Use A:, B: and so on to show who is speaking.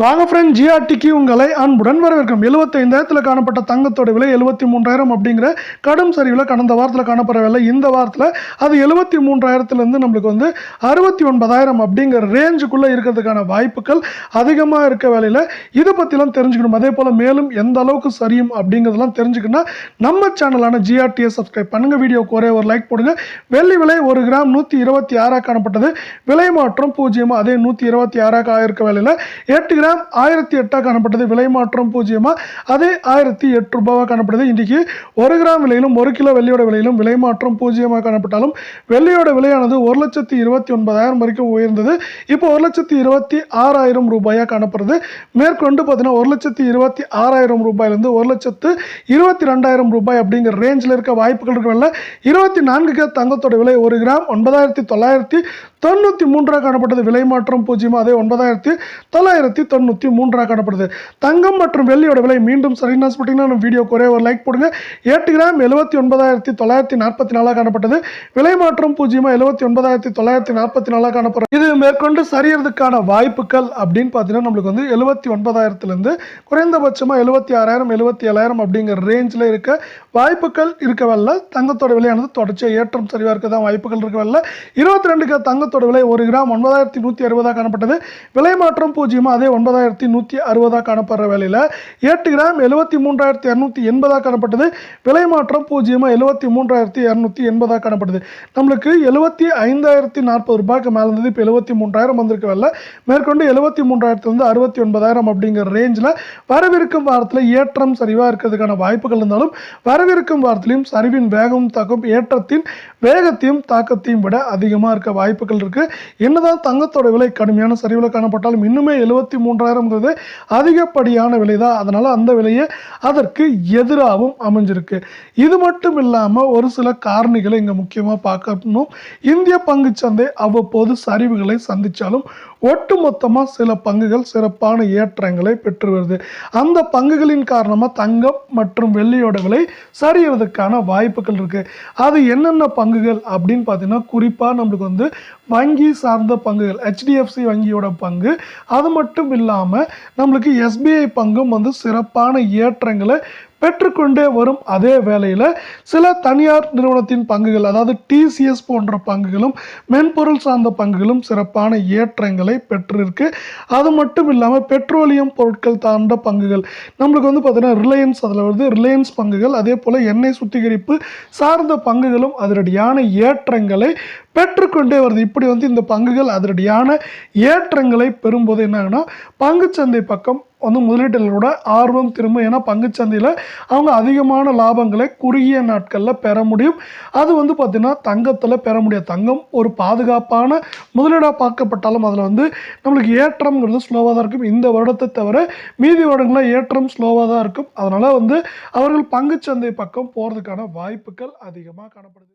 A: வாங்க ஃப்ரெண்ட் ஜிஆர்டிக்கு உங்களை அன்புடன் வரவேற்கும். எழுபத்தைந்தாயிரத்தில் காணப்பட்ட தங்கத்தோட விலை எழுபத்தி மூன்றாயிரம் அப்படிங்கிற கடும் சரிவில் கடந்த வாரத்தில் காணப்படவில்லை இந்த வாரத்தில் அது எழுபத்தி மூன்றாயிரத்துலேருந்து நம்மளுக்கு வந்து அறுபத்தி ஒன்பதாயிரம் அப்படிங்கிற ரேஞ்சுக்குள்ளே இருக்கிறதுக்கான வாய்ப்புகள் அதிகமாக இருக்க வேலையில். இதை பற்றிலாம் தெரிஞ்சுக்கணும். அதே போல் மேலும் எந்த அளவுக்கு சரியும் அப்படிங்கிறதெல்லாம் தெரிஞ்சுக்கணும்னா நம்ம சேனலான ஜிஆர்டியை சப்ஸ்கிரைப் பண்ணுங்கள் வீடியோக்கு ஒரே ஒரு லைக் போடுங்க. வெள்ளி விலை ஒரு கிராம் நூற்றி இருபத்தி ஆறாக காணப்பட்டது. விலை மாற்றம் பூஜ்ஜியமாக அதே நூற்றி இருபத்தி ஆறாக இருக்க வேலையில். எட்டு கிராம் ஆயிரத்தி எட்டாக காணப்பட்டது. விலை மாற்றம் பூஜ்ஜியமாக அதே ஆயிரத்தி எட்டு ரூபாவாக காணப்படுது. இன்றைக்கி ஒரு கிராம் விலையிலும் ஒரு கிலோ வெள்ளியோட விலையிலும் விலை மாற்றம் பூஜ்ஜியமாக காணப்பட்டாலும் வெள்ளியோட விலையானது ஒரு லட்சத்தி இருபத்தி ஒன்பதாயிரம் வரைக்கும் உயர்ந்தது. இப்போ ஒரு லட்சத்தி இருபத்தி ஆறாயிரம் ரூபாயாக காணப்படுது. மேற்கொண்டு பார்த்தீங்கன்னா ஒரு லட்சத்தி இருபத்தி ஆறாயிரம் ரூபாயிலிருந்து ஒரு லட்சத்து இருபத்தி ரெண்டாயிரம் ரூபாய் அப்படிங்கிற ரேஞ்சில் இருக்க வாய்ப்புகள் இருக்கவில்ல இருபத்தி நான்கு தங்கத்தோட விலை ஒரு கிராம் ஒன்பதாயிரத்தி தொள்ளாயிரத்தி தொண்ணூற்றி மூன்றாக காணப்பட்டது. விலை மாற்றம் பூஜ்ஜியம்? அதே ஒன்பதாயிரத்தி தொள்ளாயிரத்தி தொண்ணூற்றி மூன்றாக காணப்படுது. தங்கம் மற்றும் வெள்ளியோட விலை மீண்டும் சரின்னு சொல்லிட்டீங்கன்னா நம்ம வீடியோ ஒரே ஒரு லைக் போடுங்க. எட்டு கிராம் எழுபத்தி ஒன்பதாயிரத்தி தொள்ளாயிரத்தி நாற்பத்தி நாலாக காணப்பட்டது. விலை மாற்றம் பூஜ்ஜியமாக எழுபத்தி ஒன்பதாயிரத்தி தொள்ளாயிரத்தி நாற்பத்தி நாலாக காணப்படுறது இது மேற்கொண்டு சரியறதுக்கான வாய்ப்புகள் அப்படின்னு பார்த்தீங்கன்னா நம்மளுக்கு வந்து எழுபத்தி ஒன்பதாயிரத்துலேருந்து குறைந்தபட்சமாக எழுபத்தி ஆறாயிரம் எழுபத்தி ஏழாயிரம் அப்படிங்கிற ரேஞ்சில் இருக்க வாய்ப்புகள் இருக்கவல்ல தங்கத்தோட விலையானது தொடர்ச்சியாக ஏற்றம் சரிவாக இருக்க தான் வாய்ப்புகள் இருக்கவல்ல இருபத்தி ரெண்டுக்கு தங்கத்தோட விலை ஒரு கிராம் ஒன்பதாயிரத்தி நூற்றி அறுபதாக காணப்பட்டது. விலை மாற்றம் பூஜ்ஜியமாக அதே ஒன்பதாயிரத்தி நூற்றி அறுபதாக காணப்படுற வேலையில் எட்டு கிராம் எழுபத்தி மூன்றாயிரத்தி இரநூத்தி எண்பதாக காணப்பட்டது. விலை மாற்றம் பூஜ்ஜியமாக எழுபத்தி மூன்றாயிரத்தி இரநூத்தி எண்பதாக காணப்படுது. நம்மளுக்கு எழுபத்தி ஐந்தாயிரத்தி நாற்பது ரூபாய்க்கு மேலே இருந்தது. இப்போ எழுபத்தி மூன்றாயிரம் வந்திருக்க வேலை. மேற்கொண்டு எழுபத்தி மூன்றாயிரத்துலேருந்து அறுபத்தி ஒன்பதாயிரம் அப்படிங்கிற ரேஞ்சில் வரவிருக்கும் வாரத்தில் ஏற்றம் சரிவாக இருக்கிறதுக்கான வாய்ப்புகள் இருந்தாலும் வரவிருக்கும் வாரத்திலையும் சரிவின் வேகம் தாக்கம் ஏற்றத்தின் வேகத்தையும் தாக்கத்தையும் விட அதிகமாக இருக்க வாய்ப்புகள் இருக்குது என்னதான் தங்கத்தோட விலை கடுமையான சரிவில் காணப்பட்டாலும் இன்னுமே எழுபத்தி மூணு மூன்றாயிரம்ங்கிறது அதிகப்படியான விலை தான் அதனால் அந்த விலையை அதற்கு எதிராகவும் அமைஞ்சிருக்கு. இது மட்டும் இல்லாமல் ஒரு சில காரணிகளை இங்கே முக்கியமாக பார்க்கணும். இந்திய பங்குச்சந்தை அவ்வப்போது சரிவுகளை சந்தித்தாலும் ஒட்டுமொத்தமாக சில பங்குகள் சிறப்பான ஏற்றங்களை பெற்று வருது. அந்த பங்குகளின் காரணமாக தங்கம் மற்றும் வெள்ளியோட விலை சரியறதுக்கான வாய்ப்புகள் இருக்குது அது என்னென்ன பங்குகள் அப்படின்னு பார்த்தீங்கன்னா குறிப்பாக நம்மளுக்கு வந்து வங்கி சார்ந்த பங்குகள் ஹெச்டிஎஃப்சி வங்கியோட பங்கு அது மட்டும் இல்லாமல் நம்மளுக்கு எஸ்பிஐ பங்கும் வந்து சிறப்பான ஏற்றங்களை பெற்றுக்கொண்டே வரும் அதே வேளையில் சில தனியார் நிறுவனத்தின் பங்குகள் அதாவது டிசிஎஸ் போன்ற பங்குகளும் மென்பொருள் சார்ந்த பங்குகளும் சிறப்பான ஏற்றங்களை பெற்றிருக்கு. அது மட்டும் இல்லாமல் பெட்ரோலியம் பொருட்கள் சார்ந்த பங்குகள். நம்மளுக்கு வந்து பார்த்திங்கன்னா ரிலையன்ஸ் அதில் வருது. ரிலையன்ஸ் பங்குகள் அதே போல் எண்ணெய் சுத்திகரிப்பு சார்ந்த பங்குகளும் அதிரடியான ஏற்றங்களை பெற்றுக்கொண்டே வருது. இப்படி வந்து இந்த பங்குகள் அதிரடியான ஏற்றங்களை பெறும்போது என்ன ஆகுனா பங்குச்சந்தை பக்கம் வந்து முதலீட்டாளரோட ஆர்வம் திரும்ப ஏன்னா பங்குச்சந்தையில் அவங்க அதிகமான லாபங்களை குறுகிய நாட்களில் பெற முடியும். அது வந்து பார்த்திங்கன்னா தங்கத்தில் பெற முடியாது. தங்கம் ஒரு பாதுகாப்பான முதலீடாக பார்க்கப்பட்டாலும் அதில் வந்து நம்மளுக்கு ஏற்றம்ங்கிறது ஸ்லோவாக தான் இருக்கும். இந்த வருடத்தை தவிர மீதி வருடங்களில் ஏற்றம் ஸ்லோவாக தான் இருக்கும். அதனால் வந்து அவர்கள் பங்குச்சந்தை பக்கம் போகிறதுக்கான வாய்ப்புகள் அதிகமாக காணப்படுது.